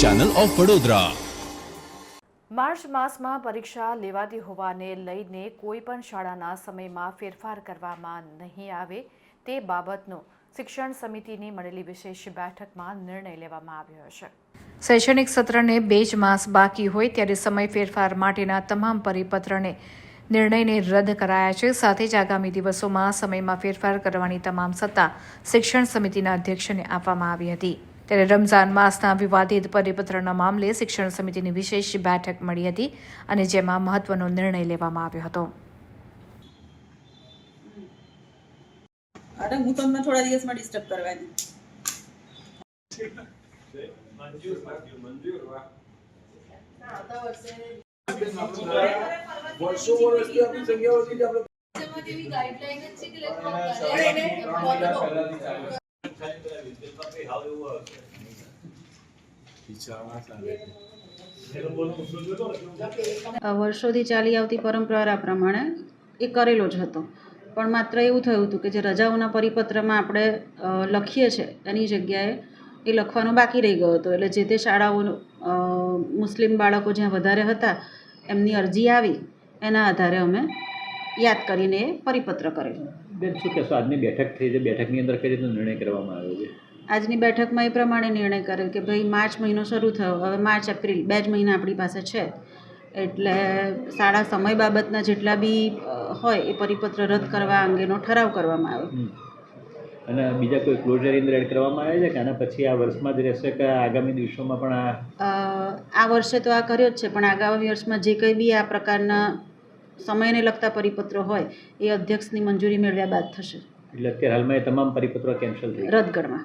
Channel of Vadodara March માસમાં પરીક્ષા લેવાતી હોવાને લઈને કોઈ પણ શાળાના સમયમાં ફેરફાર કરવામાં નહીં આવે તે બાબતનો શિક્ષણ સમિતિની મળેલી વિશેષ બેઠકમાં નિર્ણય લેવામાં આવ્યો છે. શૈક્ષણિક સત્રને બે જ માસ બાકી હોય ત્યારે સમય ફેરફાર માટેના તમામ પરિપત્રને નિર્ણયને રદ કરાયા છે. સાથે જ આગામી દિવસોમાં સમયમાં ફેરફાર કરવાની તમામ સત્તા શિક્ષણ સમિતિના અધ્યક્ષને આપવામાં આવી હતી. ત્યારે રમઝાન માસના વિવાદિત પરિપત્રના મામલે શિક્ષણ સમિતિની વિશેષ બેઠક મળી હતી અને જેમાં મહત્વનો નિર્ણય લેવામાં આવ્યો હતો. અરે હું તમને થોડા દિવસમાં ડિસ્ટર્બ કરવાની વર્ષો વર્ષથી આપણી આપણે વર્ષોથી ચાલી આવતી પરંપરા પ્રમાણે એ કરેલો જ હતો. પણ માત્ર એવું થયું હતું કે જે રજાઓના પરિપત્રમાં આપણે લખીએ છીએ એની જગ્યાએ એ લખવાનો બાકી રહી ગયો હતો. એટલે જે તે શાળાઓ મુસ્લિમ બાળકો જ્યાં વધારે હતા, એમની અરજી આવી, એના આધારે અમે યાદ કરીને એ પરિપત્ર કરેલો. બેન, શું કહેશો? આજની બેઠક થઈ છે. બેઠકની અંદર કઈ રીતનો નિર્ણય કરવામાં આવ્યો છે? આજની બેઠકમાં એ પ્રમાણે નિર્ણય કરેલ કે ભાઈ માર્ચ મહિનો શરૂ થયો. હવે માર્ચ એપ્રિલ બે જ મહિના આપણી પાસે છે. એટલે શાળા સમય બાબતના જેટલા બી હોય એ પરિપત્ર રદ કરવા અંગેનો ઠરાવ કરવામાં આવ્યો. અને બીજા કોઈ ક્લોઝર ઇન રેડ કરવામાં આવે છે કે આના પછી આ વર્ષમાં જ રહેશે કે આગામી દિવસોમાં પણ આ? આ વર્ષે તો આ કર્યો જ છે પણ આગામી વર્ષમાં જે કંઈ બી આ પ્રકારના સમયને લગતા પરિપત્રો હોય એ અધ્યક્ષની મંજૂરી મેળવ્યા બાદ થશે. એટલે અત્યારે હાલમાં એ તમામ પરિપત્રો કેન્સલ થઈ રદ ગણવા